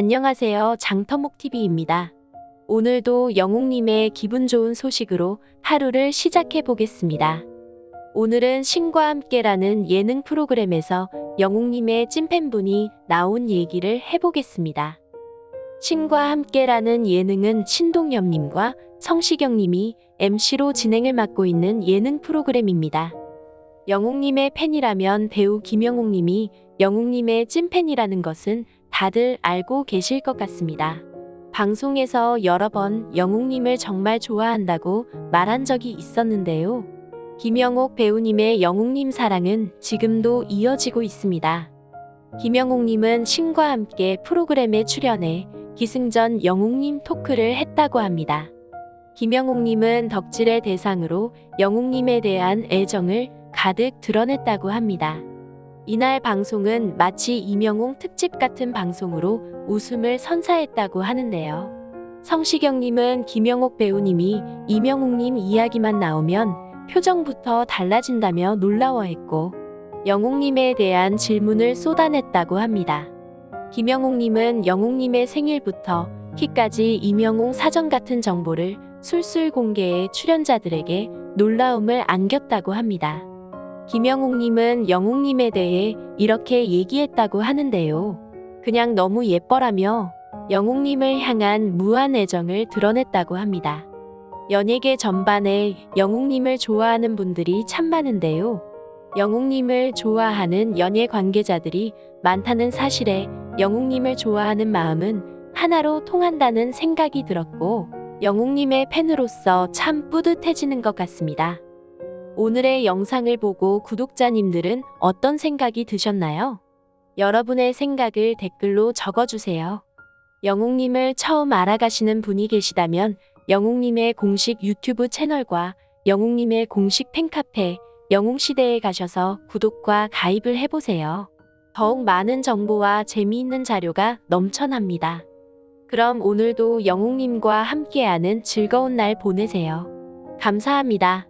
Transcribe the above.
안녕하세요. 장터목TV입니다. 오늘도 영웅님의 기분 좋은 소식으로 하루를 시작해 보겠습니다. 오늘은 신과 함께라는 예능 프로그램에서 영웅님의 찐팬분이 나온 얘기를 해보겠습니다. 신과 함께라는 예능은 신동엽님과 성시경님이 MC로 진행을 맡고 있는 예능 프로그램입니다. 영웅님의 팬이라면 배우 김영웅님이 영웅님의 찐팬이라는 것은 다들 알고 계실 것 같습니다. 방송에서 여러 번 영웅님을 정말 좋아한다고 말한 적이 있었는데요. 김영옥 배우님의 영웅님 사랑은 지금도 이어지고 있습니다. 김영옥님은 신과 함께 프로그램에 출연해 기승전 영웅님 토크를 했다고 합니다. 김영옥님은 덕질의 대상으로 영웅님에 대한 애정을 가득 드러냈다고 합니다. 이날 방송은 마치 이명웅 특집 같은 방송으로 웃음을 선사했다고 하는데요. 성시경님은 김영옥 배우님이 이명웅님 이야기만 나오면 표정부터 달라진다며 놀라워했고, 영웅님에 대한 질문을 쏟아냈다고 합니다. 김영웅님은 영웅님의 생일부터 키까지 이명웅 사전 같은 정보를 술술 공개해 출연자들에게 놀라움을 안겼다고 합니다. 김영웅님은 영웅님에 대해 이렇게 얘기했다고 하는데요. 그냥 너무 예뻐라며 영웅님을 향한 무한 애정을 드러냈다고 합니다. 연예계 전반에 영웅님을 좋아하는 분들이 참 많은데요. 영웅님을 좋아하는 연예 관계자들이 많다는 사실에 영웅님을 좋아하는 마음은 하나로 통한다는 생각이 들었고, 영웅님의 팬으로서 참 뿌듯해지는 것 같습니다. 오늘의 영상을 보고 구독자님들은 어떤 생각이 드셨나요? 여러분의 생각을 댓글로 적어주세요. 영웅님을 처음 알아가시는 분이 계시다면 영웅님의 공식 유튜브 채널과 영웅님의 공식 팬카페 영웅시대에 가셔서 구독과 가입을 해보세요. 더욱 많은 정보와 재미있는 자료가 넘쳐납니다. 그럼 오늘도 영웅님과 함께하는 즐거운 날 보내세요. 감사합니다.